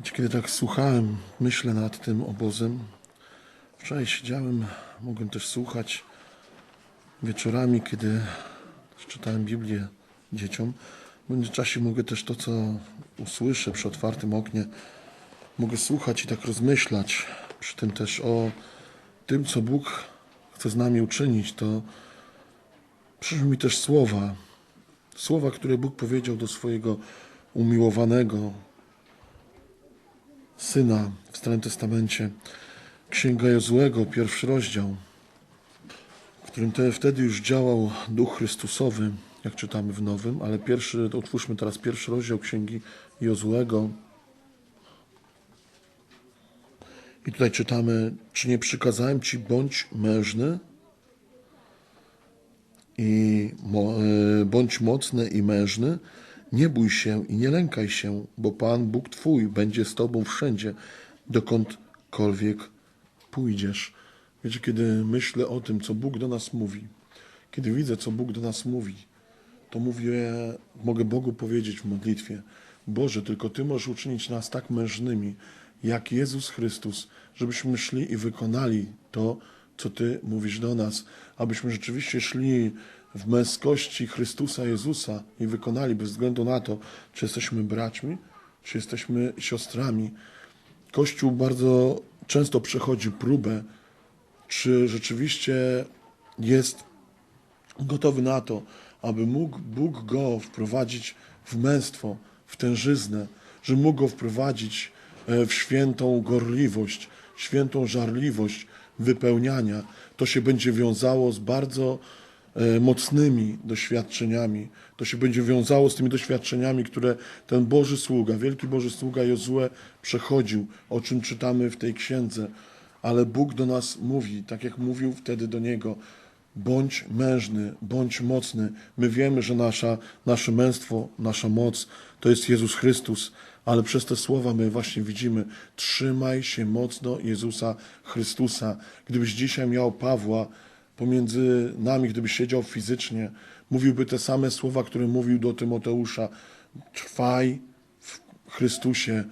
Kiedy tak słuchałem, myślę nad tym obozem. Wczoraj siedziałem, mogłem też słuchać wieczorami, kiedy czytałem Biblię dzieciom. W międzyczasie mogę też to, co usłyszę przy otwartym oknie, mogę słuchać i tak rozmyślać przy tym też o tym, co Bóg chce z nami uczynić. To przyszły mi też słowa, słowa, które Bóg powiedział do swojego umiłowanego, syna w Starym Testamencie, Księga Jozłego, pierwszy rozdział, w którym te, wtedy już działał Duch Chrystusowy, jak czytamy w Nowym, ale pierwszy, otwórzmy teraz pierwszy rozdział Księgi Jozłego. I tutaj czytamy, czy nie przykazałem Ci bądź mężny i e, bądź mocny i mężny, nie bój się i nie lękaj się, bo Pan Bóg Twój będzie z Tobą wszędzie, dokądkolwiek pójdziesz. Wiecie, kiedy myślę o tym, co Bóg do nas mówi, kiedy widzę, co Bóg do nas mówi, to mówię, mogę Bogu powiedzieć w modlitwie, Boże, tylko Ty możesz uczynić nas tak mężnymi, jak Jezus Chrystus, żebyśmy szli i wykonali to, co Ty mówisz do nas, abyśmy rzeczywiście szli w męskości Chrystusa Jezusa i wykonali bez względu na to, czy jesteśmy braćmi, czy jesteśmy siostrami. Kościół bardzo często przechodzi próbę, czy rzeczywiście jest gotowy na to, aby mógł Bóg go wprowadzić w męstwo, w tężyznę, że mógł go wprowadzić e, w świętą gorliwość, świętą żarliwość wypełniania. To się będzie wiązało z bardzo mocnymi doświadczeniami. To się będzie wiązało z tymi doświadczeniami, które ten Boży sługa, wielki Boży sługa Jozue przechodził, o czym czytamy w tej księdze. Ale Bóg do nas mówi, tak jak mówił wtedy do niego, bądź mężny, bądź mocny. My wiemy, że nasza, nasze męstwo, nasza moc to jest Jezus Chrystus, ale przez te słowa my właśnie widzimy, trzymaj się mocno Jezusa Chrystusa. Gdybyś dzisiaj miał Pawła pomiędzy nami, gdybyś siedział fizycznie, mówiłby te same słowa, które mówił do Tymoteusza. Trwaj w Chrystusie,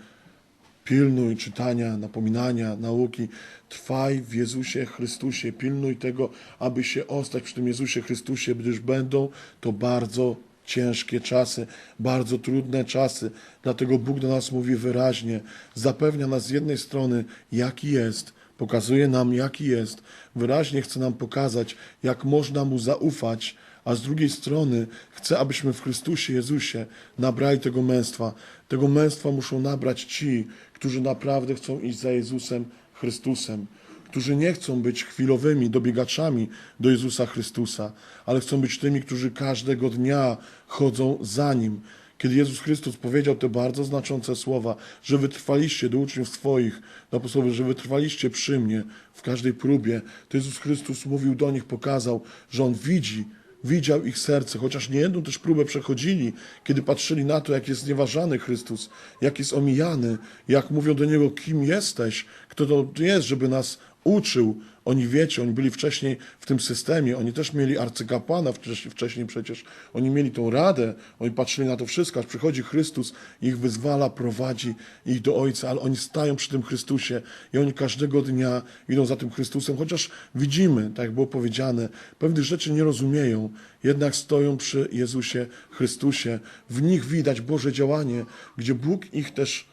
Pilnuj czytania, napominania, nauki. Trwaj w Jezusie Chrystusie. Pilnuj tego, aby się ostać przy tym Jezusie Chrystusie, gdyż będą to bardzo ciężkie czasy, bardzo trudne czasy. Dlatego Bóg do nas mówi wyraźnie, zapewnia nas z jednej strony, jaki jest, pokazuje nam, jaki jest, wyraźnie chce nam pokazać, jak można Mu zaufać, a z drugiej strony chce, abyśmy w Chrystusie Jezusie nabrali tego męstwa. Tego męstwa muszą nabrać ci, którzy naprawdę chcą iść za Jezusem Chrystusem, którzy nie chcą być chwilowymi dobiegaczami do Jezusa Chrystusa, ale chcą być tymi, którzy każdego dnia chodzą za Nim. Kiedy Jezus Chrystus powiedział te bardzo znaczące słowa, że wytrwaliście do uczniów swoich, do apostołów, że wytrwaliście przy mnie w każdej próbie, to Jezus Chrystus mówił do nich, pokazał, że On widzi, widział ich serce, chociaż niejedną też próbę przechodzili, kiedy patrzyli na to, jak jest znieważany Chrystus, jak jest omijany, jak mówią do Niego, kim jesteś, kto to jest, żeby nas uczył. Oni wiecie, oni byli wcześniej w tym systemie, oni też mieli arcykapłana wcześniej, przecież, oni mieli tą radę, oni patrzyli na to wszystko, aż przychodzi Chrystus, ich wyzwala, prowadzi ich do Ojca, ale oni stają przy tym Chrystusie i oni każdego dnia idą za tym Chrystusem, chociaż widzimy, tak jak było powiedziane, pewnych rzeczy nie rozumieją, jednak stoją przy Jezusie Chrystusie. W nich widać Boże działanie, gdzie Bóg ich też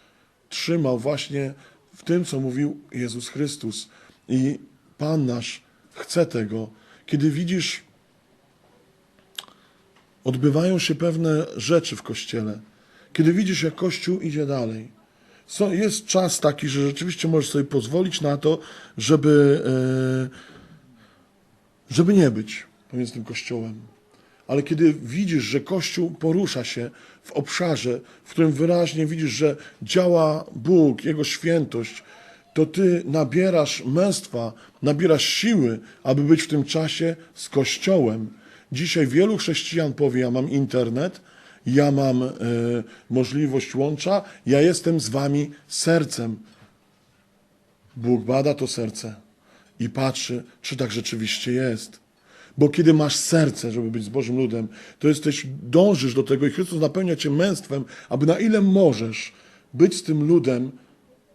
trzymał właśnie w tym, co mówił Jezus Chrystus. I Pan nasz chce tego. Kiedy widzisz, odbywają się pewne rzeczy w Kościele, kiedy widzisz, jak Kościół idzie dalej, jest czas taki, że rzeczywiście możesz sobie pozwolić na to, żeby, e, żeby nie być pomiędzy tym Kościołem. Ale kiedy widzisz, że Kościół porusza się w obszarze, w którym wyraźnie widzisz, że działa Bóg, Jego świętość, to ty nabierasz męstwa, nabierasz siły, aby być w tym czasie z Kościołem. Dzisiaj wielu chrześcijan powie: Ja mam internet, ja mam e, możliwość łącza, ja jestem z wami sercem. Bóg bada to serce i patrzy, czy tak rzeczywiście jest. Bo kiedy masz serce, żeby być z Bożym ludem, to jesteś, dążysz do tego i Chrystus napełnia cię męstwem, aby na ile możesz być z tym ludem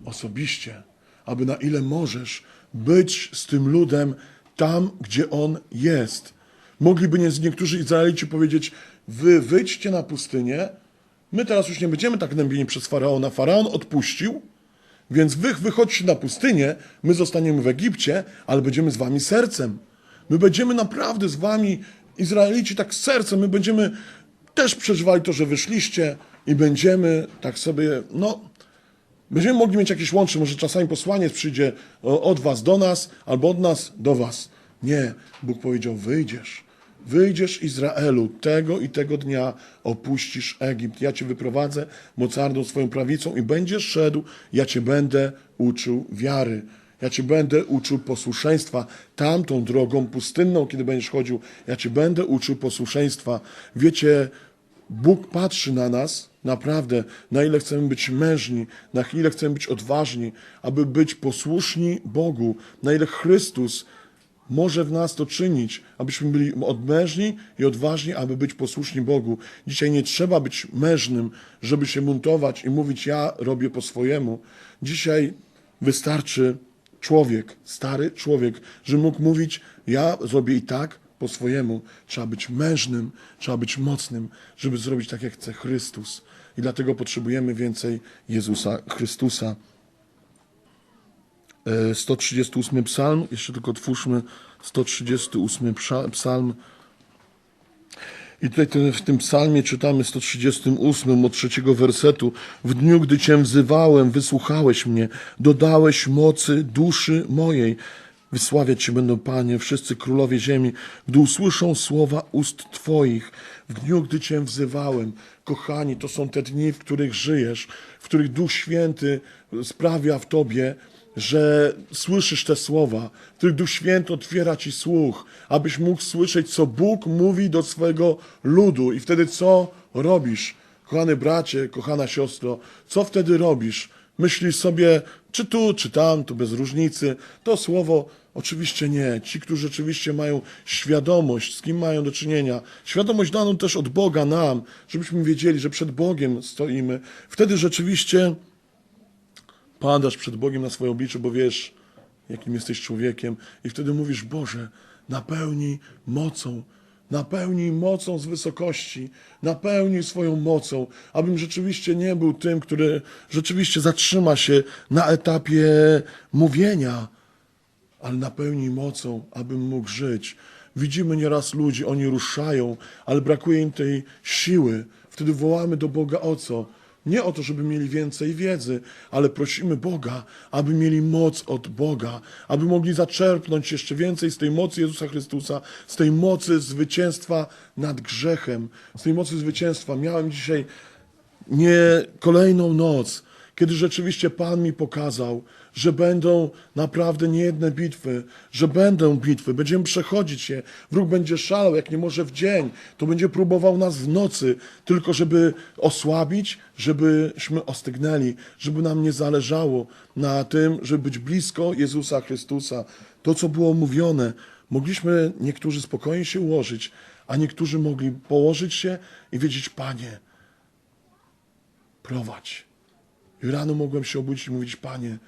osobiście, aby na ile możesz być z tym ludem tam, gdzie on jest. Mogliby nie, niektórzy Izraelici powiedzieć: Wy wyjdźcie na pustynię, my teraz już nie będziemy tak gnębieni przez faraona. Faraon odpuścił, więc wy wychodźcie na pustynię, my zostaniemy w Egipcie, ale będziemy z wami sercem. My będziemy naprawdę z wami, Izraelici, tak sercem. My będziemy też przeżywali to, że wyszliście i będziemy tak sobie, no, będziemy mogli mieć jakieś łącze. Może czasami posłaniec przyjdzie o, od was do nas, albo od nas do was. Nie, Bóg powiedział: wyjdziesz. Wyjdziesz Izraelu, tego i tego dnia opuścisz Egipt. Ja cię wyprowadzę mocarną swoją prawicą i będziesz szedł, ja cię będę uczył wiary. Ja cię będę uczył posłuszeństwa tamtą drogą pustynną, kiedy będziesz chodził. Ja cię będę uczył posłuszeństwa. Wiecie, Bóg patrzy na nas naprawdę, na ile chcemy być mężni, na ile chcemy być odważni, aby być posłuszni Bogu, na ile Chrystus może w nas to czynić, abyśmy byli odmężni i odważni, aby być posłuszni Bogu. Dzisiaj nie trzeba być mężnym, żeby się buntować i mówić: Ja robię po swojemu. Dzisiaj wystarczy człowiek, stary człowiek, że mógł mówić: Ja zrobię i tak po swojemu. Trzeba być mężnym, trzeba być mocnym, żeby zrobić tak, jak chce Chrystus. I dlatego potrzebujemy więcej Jezusa Chrystusa. E, 138 psalm, jeszcze tylko otwórzmy 138 psa- psalm. I tutaj w tym psalmie czytamy 138 od trzeciego wersetu. W dniu, gdy Cię wzywałem, wysłuchałeś mnie, dodałeś mocy duszy mojej. Wysławiać Cię będą, Panie, wszyscy królowie ziemi, gdy usłyszą słowa ust Twoich. W dniu, gdy Cię wzywałem, kochani, to są te dni, w których żyjesz, w których Duch Święty sprawia w Tobie, że słyszysz te słowa, w których Duch Święty otwiera Ci słuch, abyś mógł słyszeć, co Bóg mówi do swego ludu. I wtedy co robisz? Kochany bracie, kochana siostro, co wtedy robisz? Myślisz sobie, czy tu, czy tam, to bez różnicy. To słowo oczywiście nie. Ci, którzy rzeczywiście mają świadomość, z kim mają do czynienia, świadomość daną też od Boga nam, żebyśmy wiedzieli, że przed Bogiem stoimy, wtedy rzeczywiście padasz przed Bogiem na swoje oblicze, bo wiesz, jakim jesteś człowiekiem, i wtedy mówisz: Boże, napełnij mocą, napełnij mocą z wysokości, napełnij swoją mocą, abym rzeczywiście nie był tym, który rzeczywiście zatrzyma się na etapie mówienia, ale napełnij mocą, abym mógł żyć. Widzimy nieraz ludzi, oni ruszają, ale brakuje im tej siły. Wtedy wołamy do Boga o co? Nie o to, żeby mieli więcej wiedzy, ale prosimy Boga, aby mieli moc od Boga, aby mogli zaczerpnąć jeszcze więcej z tej mocy Jezusa Chrystusa, z tej mocy zwycięstwa nad grzechem, z tej mocy zwycięstwa. Miałem dzisiaj nie kolejną noc, kiedy rzeczywiście Pan mi pokazał, że będą naprawdę niejedne bitwy, że będą bitwy, będziemy przechodzić je. Wróg będzie szalał, jak nie może w dzień, to będzie próbował nas w nocy, tylko żeby osłabić, żebyśmy ostygnęli, żeby nam nie zależało na tym, żeby być blisko Jezusa Chrystusa. To, co było mówione, mogliśmy niektórzy spokojnie się ułożyć, a niektórzy mogli położyć się i wiedzieć, Panie, prowadź. I rano mogłem się obudzić i mówić, Panie,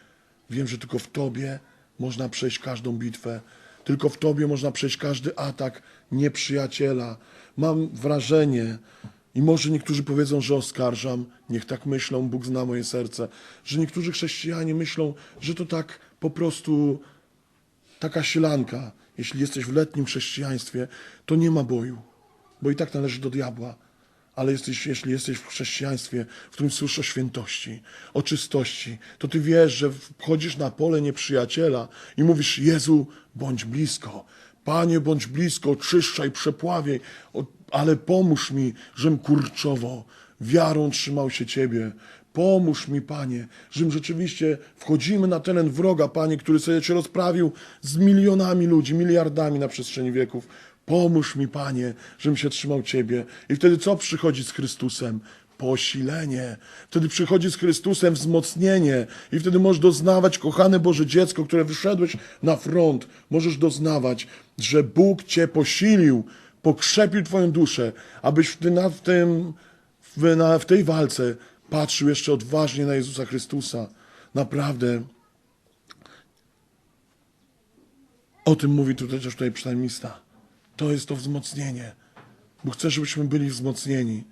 wiem, że tylko w Tobie można przejść każdą bitwę. Tylko w Tobie można przejść każdy atak nieprzyjaciela. Mam wrażenie, i może niektórzy powiedzą, że oskarżam, niech tak myślą, Bóg zna moje serce, że niektórzy chrześcijanie myślą, że to tak po prostu taka sielanka. Jeśli jesteś w letnim chrześcijaństwie, to nie ma boju, bo i tak należy do diabła. Ale jesteś, jeśli jesteś w chrześcijaństwie, w którym słyszysz o świętości, o czystości, to ty wiesz, że wchodzisz na pole nieprzyjaciela i mówisz: Jezu, bądź blisko. Panie, bądź blisko, czyszczaj, przepławiej, ale pomóż mi, żem kurczowo, wiarą trzymał się Ciebie. Pomóż mi, Panie, żebym rzeczywiście wchodzimy na teren wroga, Panie, który sobie się rozprawił z milionami ludzi, miliardami na przestrzeni wieków. Pomóż mi, Panie, żebym się trzymał Ciebie. I wtedy co przychodzi z Chrystusem? Posilenie. Wtedy przychodzi z Chrystusem wzmocnienie. I wtedy możesz doznawać, kochane Boże dziecko, które wyszedłeś na front, możesz doznawać, że Bóg Cię posilił, pokrzepił Twoją duszę, abyś w, ty- na, w, tym, w, na, w tej walce patrzył jeszcze odważnie na Jezusa Chrystusa. Naprawdę. O tym mówi tutaj też tutaj psalmista. To jest to wzmocnienie. Bóg chce, żebyśmy byli wzmocnieni.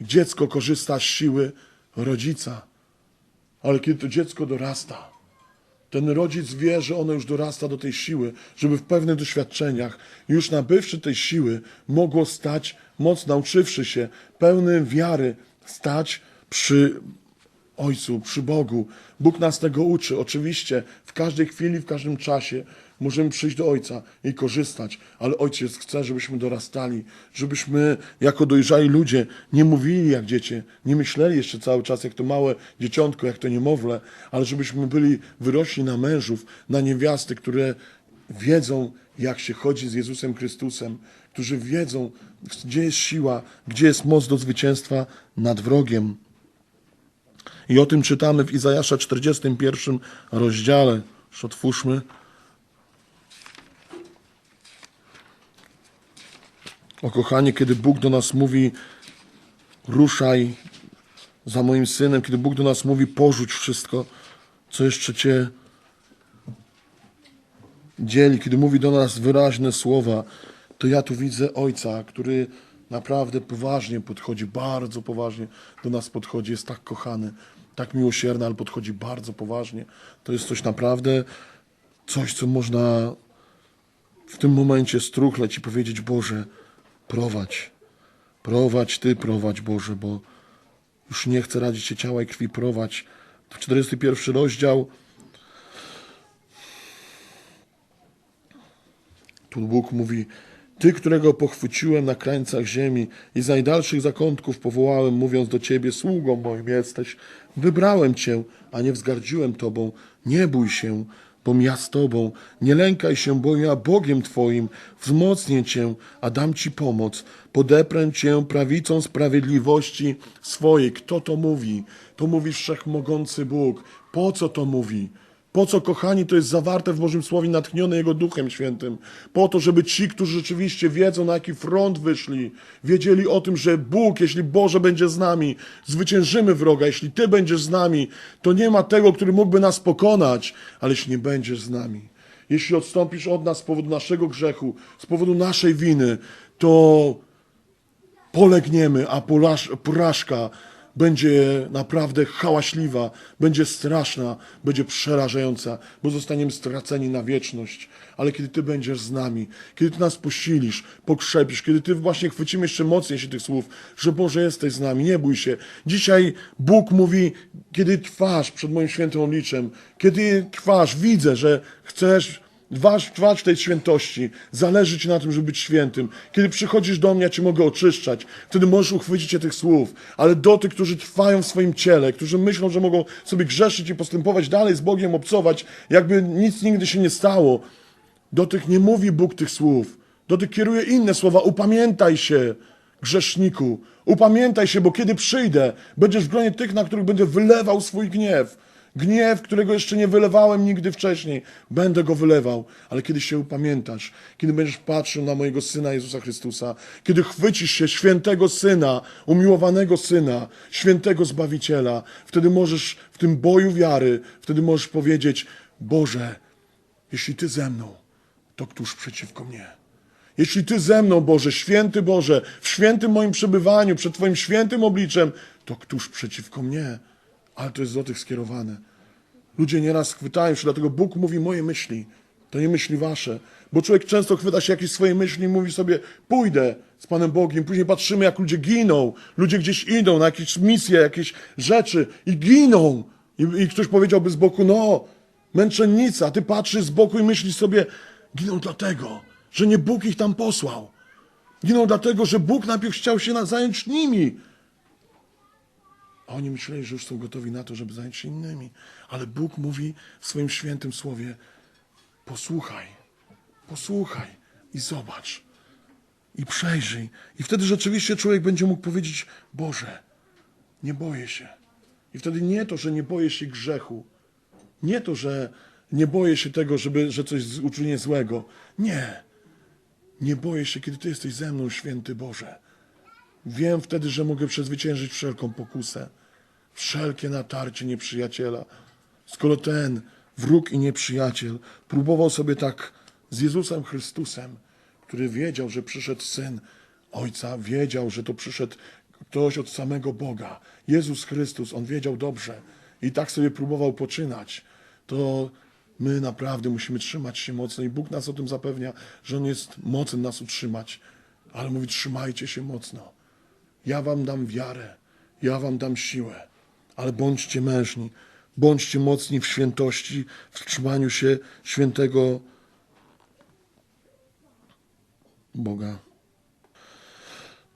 Dziecko korzysta z siły rodzica, ale kiedy to dziecko dorasta, ten rodzic wie, że ono już dorasta do tej siły, żeby w pewnych doświadczeniach, już nabywszy tej siły, mogło stać, moc nauczywszy się, pełnym wiary, stać przy Ojcu, przy Bogu. Bóg nas tego uczy. Oczywiście w każdej chwili, w każdym czasie możemy przyjść do Ojca i korzystać, ale Ojciec chce, żebyśmy dorastali, żebyśmy jako dojrzali ludzie nie mówili jak dziecię, nie myśleli jeszcze cały czas jak to małe dzieciątko, jak to niemowlę, ale żebyśmy byli wyrośli na mężów, na niewiasty, które wiedzą, jak się chodzi z Jezusem Chrystusem, którzy wiedzą, gdzie jest siła, gdzie jest moc do zwycięstwa nad wrogiem. I o tym czytamy w Izajasza 41 rozdziale. Już otwórzmy. O kochanie, kiedy Bóg do nas mówi, ruszaj za moim synem, kiedy Bóg do nas mówi, porzuć wszystko, co jeszcze cię dzieli, kiedy mówi do nas wyraźne słowa, to ja tu widzę Ojca, który naprawdę poważnie podchodzi, bardzo poważnie do nas podchodzi, jest tak kochany, tak miłosierny, ale podchodzi bardzo poważnie. To jest coś naprawdę, coś, co można w tym momencie struchleć i powiedzieć, Boże, prowadź, prowadź Ty, prowadź Boże, bo już nie chcę radzić się ciała i krwi, prowadź. To 41 rozdział, Tu Bóg mówi, Ty, którego pochwyciłem na krańcach ziemi i z najdalszych zakątków powołałem, mówiąc do Ciebie, sługą moim jesteś. Wybrałem Cię, a nie wzgardziłem Tobą. Nie bój się, bom ja z Tobą. Nie lękaj się, bo ja Bogiem Twoim. Wzmocnię Cię, a dam Ci pomoc. Podeprę Cię prawicą sprawiedliwości swojej. Kto to mówi? To mówi Wszechmogący Bóg. Po co to mówi? Po co, kochani, to jest zawarte w Bożym Słowie, natchnione Jego Duchem Świętym? Po to, żeby ci, którzy rzeczywiście wiedzą, na jaki front wyszli, wiedzieli o tym, że Bóg, jeśli Boże będzie z nami, zwyciężymy wroga. Jeśli Ty będziesz z nami, to nie ma tego, który mógłby nas pokonać, ale jeśli nie będziesz z nami, jeśli odstąpisz od nas z powodu naszego grzechu, z powodu naszej winy, to polegniemy, a poraż- porażka będzie naprawdę hałaśliwa, będzie straszna, będzie przerażająca, bo zostaniemy straceni na wieczność. Ale kiedy Ty będziesz z nami, kiedy Ty nas posilisz, pokrzepisz, kiedy Ty właśnie chwycimy jeszcze mocniej się tych słów, że Boże jesteś z nami, nie bój się. Dzisiaj Bóg mówi, kiedy trwasz przed moim świętym obliczem, kiedy trwasz, widzę, że chcesz Trwać, trwać w tej świętości. Zależy Ci na tym, żeby być świętym. Kiedy przychodzisz do mnie, ja Cię mogę oczyszczać. Wtedy możesz uchwycić się tych słów. Ale do tych, którzy trwają w swoim ciele, którzy myślą, że mogą sobie grzeszyć i postępować dalej z Bogiem, obcować, jakby nic nigdy się nie stało, do tych nie mówi Bóg tych słów. Do tych kieruje inne słowa. Upamiętaj się, grzeszniku. Upamiętaj się, bo kiedy przyjdę, będziesz w gronie tych, na których będę wylewał swój gniew. Gniew, którego jeszcze nie wylewałem nigdy wcześniej, będę go wylewał, ale kiedy się upamiętasz, kiedy będziesz patrzył na mojego Syna Jezusa Chrystusa, kiedy chwycisz się świętego Syna, umiłowanego Syna, świętego Zbawiciela, wtedy możesz w tym boju wiary, wtedy możesz powiedzieć, Boże, jeśli Ty ze mną, to któż przeciwko mnie? Jeśli Ty ze mną, Boże, święty Boże, w świętym moim przebywaniu, przed Twoim świętym obliczem, to któż przeciwko mnie? Ale to jest do tych skierowane. Ludzie nieraz chwytają się, dlatego Bóg mówi moje myśli, to nie myśli wasze. Bo człowiek często chwyta się jakieś swoje myśli i mówi sobie, pójdę z Panem Bogiem. Później patrzymy, jak ludzie giną. Ludzie gdzieś idą na jakieś misje, jakieś rzeczy i giną. I, i ktoś powiedziałby z boku, no, męczennica. Ty patrzysz z boku i myślisz sobie, giną dlatego, że nie Bóg ich tam posłał. Giną dlatego, że Bóg najpierw chciał się zająć nimi. A oni myśleli, że już są gotowi na to, żeby zająć się innymi. Ale Bóg mówi w swoim świętym słowie: posłuchaj, posłuchaj i zobacz. I przejrzyj. I wtedy rzeczywiście człowiek będzie mógł powiedzieć: Boże, nie boję się. I wtedy nie to, że nie boję się grzechu, nie to, że nie boję się tego, żeby, że coś uczynię złego. Nie. Nie boję się, kiedy Ty jesteś ze mną, święty Boże. Wiem wtedy, że mogę przezwyciężyć wszelką pokusę. wszelkie natarcie nieprzyjaciela. Skoro ten wróg i nieprzyjaciel próbował sobie tak z Jezusem Chrystusem, który wiedział, że przyszedł syn Ojca, wiedział, że to przyszedł ktoś od samego Boga, Jezus Chrystus, on wiedział dobrze i tak sobie próbował poczynać, to my naprawdę musimy trzymać się mocno i Bóg nas o tym zapewnia, że On jest mocny nas utrzymać, ale mówi trzymajcie się mocno. Ja wam dam wiarę, ja wam dam siłę, ale bądźcie mężni, bądźcie mocni w świętości, w trzymaniu się świętego Boga.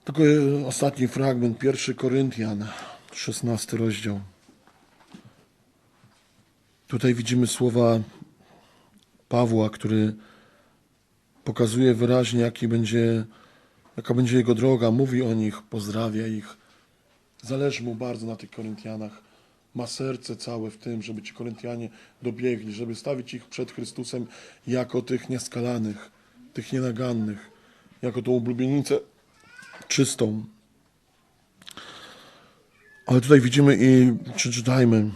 Tylko e, ostatni fragment, pierwszy Koryntian, 16 rozdział. Tutaj widzimy słowa Pawła, który pokazuje wyraźnie, jaki będzie, jaka będzie jego droga. Mówi o nich, pozdrawia ich. Zależy mu bardzo na tych Koryntianach. Ma serce całe w tym, żeby ci Koryntianie dobiegli, żeby stawić ich przed Chrystusem jako tych nieskalanych, tych nienagannych, jako tą oblubienicę czystą. Ale tutaj widzimy i przeczytajmy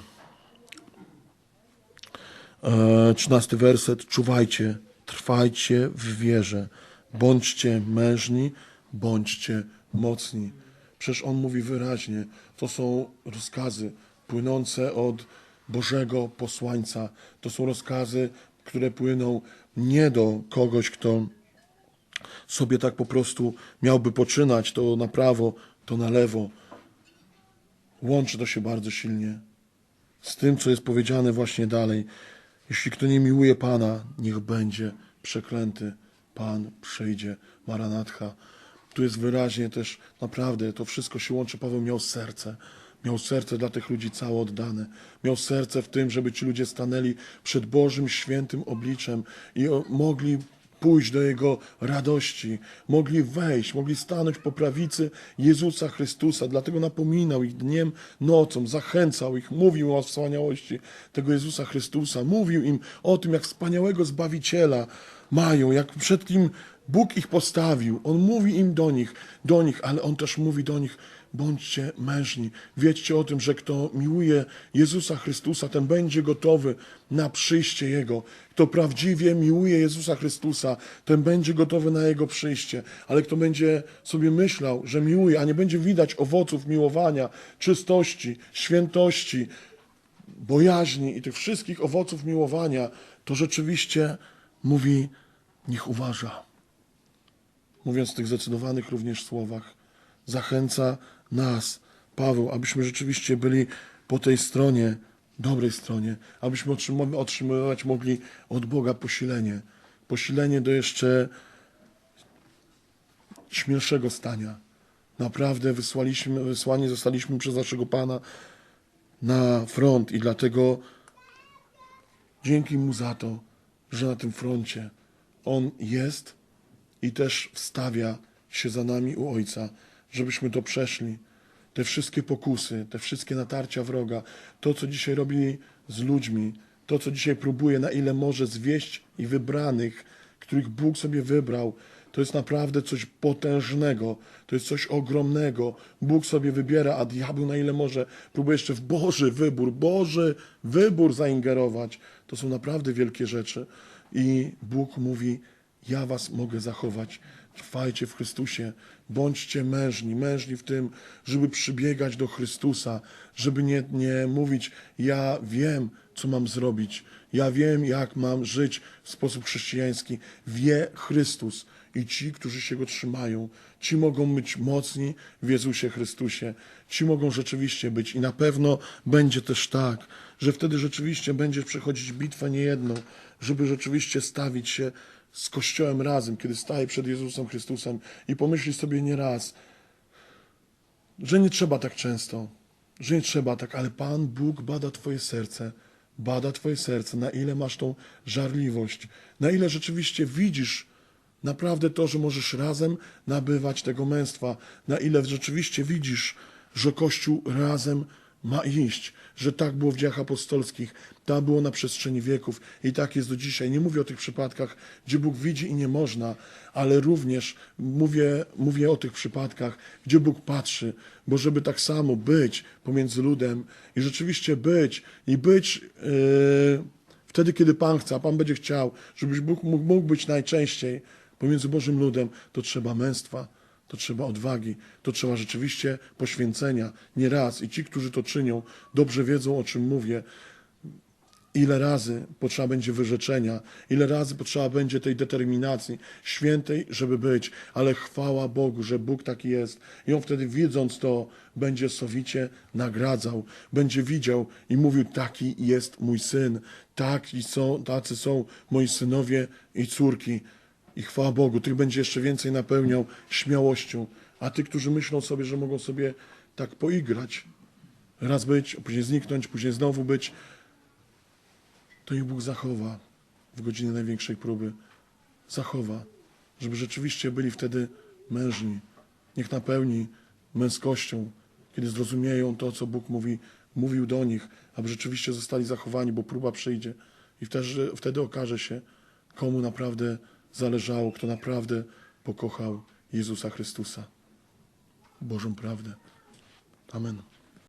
e, 13 werset. Czuwajcie, trwajcie w wierze, bądźcie mężni, bądźcie mocni. Przecież on mówi wyraźnie, to są rozkazy płynące od Bożego posłańca. To są rozkazy, które płyną nie do kogoś, kto sobie tak po prostu miałby poczynać, to na prawo, to na lewo. Łączy to się bardzo silnie z tym, co jest powiedziane właśnie dalej. Jeśli kto nie miłuje Pana, niech będzie przeklęty. Pan przyjdzie. Maranatha. Tu jest wyraźnie też, naprawdę, to wszystko się łączy. Paweł miał serce. Miał serce dla tych ludzi całe oddane. Miał serce w tym, żeby ci ludzie stanęli przed Bożym świętym obliczem i mogli pójść do Jego radości, mogli wejść, mogli stanąć po prawicy Jezusa Chrystusa. Dlatego napominał ich dniem, nocą, zachęcał ich, mówił o wspaniałości tego Jezusa Chrystusa, mówił im o tym, jak wspaniałego Zbawiciela mają, jak przed kim Bóg ich postawił. On mówi im do nich, do nich, ale On też mówi do nich, bądźcie mężni. Wiedzcie o tym, że kto miłuje Jezusa Chrystusa, ten będzie gotowy na przyjście Jego. Kto prawdziwie miłuje Jezusa Chrystusa, ten będzie gotowy na Jego przyjście. Ale kto będzie sobie myślał, że miłuje, a nie będzie widać owoców miłowania, czystości, świętości, bojaźni i tych wszystkich owoców miłowania, to rzeczywiście mówi, niech uważa. Mówiąc w tych zdecydowanych również słowach, zachęca nas, Paweł, abyśmy rzeczywiście byli po tej stronie, dobrej stronie, abyśmy otrzymywać, mogli od Boga posilenie. Posilenie do jeszcze śmielszego stania. Naprawdę wysłaliśmy, wysłani zostaliśmy przez naszego Pana na front i dlatego dzięki Mu za to, że na tym froncie On jest i też wstawia się za nami u Ojca, żebyśmy to przeszli. Te wszystkie pokusy, te wszystkie natarcia wroga, to co dzisiaj robi z ludźmi, to co dzisiaj próbuje, na ile może zwieść i wybranych, których Bóg sobie wybrał, to jest naprawdę coś potężnego, to jest coś ogromnego. Bóg sobie wybiera, a diabeł na ile może próbuje jeszcze w Boży wybór, Boży wybór zaingerować. To są naprawdę wielkie rzeczy. I Bóg mówi, ja was mogę zachować. Trwajcie w Chrystusie, bądźcie mężni, mężni w tym, żeby przybiegać do Chrystusa, żeby nie, nie mówić, ja wiem, co mam zrobić, ja wiem, jak mam żyć w sposób chrześcijański. Wie Chrystus. I ci, którzy się go trzymają, ci mogą być mocni w Jezusie Chrystusie, ci mogą rzeczywiście być. I na pewno będzie też tak, że wtedy rzeczywiście będzie przechodzić bitwę niejedną, żeby rzeczywiście stawić się z Kościołem razem, kiedy staje przed Jezusem Chrystusem i pomyśli sobie nieraz, że nie trzeba tak często, że nie trzeba tak, ale Pan Bóg bada Twoje serce, bada Twoje serce, na ile masz tą żarliwość, na ile rzeczywiście widzisz naprawdę to, że możesz razem nabywać tego męstwa, na ile rzeczywiście widzisz, że Kościół razem ma iść, że tak było w dziejach apostolskich, tak było na przestrzeni wieków i tak jest do dzisiaj. Nie mówię o tych przypadkach, gdzie Bóg widzi i nie można, ale również mówię, mówię o tych przypadkach, gdzie Bóg patrzy, bo żeby tak samo być pomiędzy ludem i rzeczywiście być i być yy, wtedy, kiedy Pan chce, a Pan będzie chciał, żebyś Bóg mógł, mógł być najczęściej pomiędzy Bożym ludem, to trzeba męstwa, to trzeba odwagi, to trzeba rzeczywiście poświęcenia. Nie raz. I ci, którzy to czynią, dobrze wiedzą, o czym mówię. Ile razy potrzeba będzie wyrzeczenia, ile razy potrzeba będzie tej determinacji świętej, żeby być, ale chwała Bogu, że Bóg taki jest. I on wtedy widząc to, będzie sowicie nagradzał, będzie widział i mówił: Taki jest mój syn, taki są, tacy są moi synowie i córki. I chwała Bogu, tych będzie jeszcze więcej napełniał śmiałością. A tych, którzy myślą sobie, że mogą sobie tak poigrać, raz być, później zniknąć, później znowu być, to ich Bóg zachowa w godzinie największej próby. Zachowa, żeby rzeczywiście byli wtedy mężni. Niech napełni męskością, kiedy zrozumieją to, co Bóg mówi, mówił do nich, aby rzeczywiście zostali zachowani, bo próba przyjdzie. I wtedy, wtedy okaże się, komu naprawdę zależało, kto naprawdę pokochał Jezusa Chrystusa. Bożą prawdę. Amen.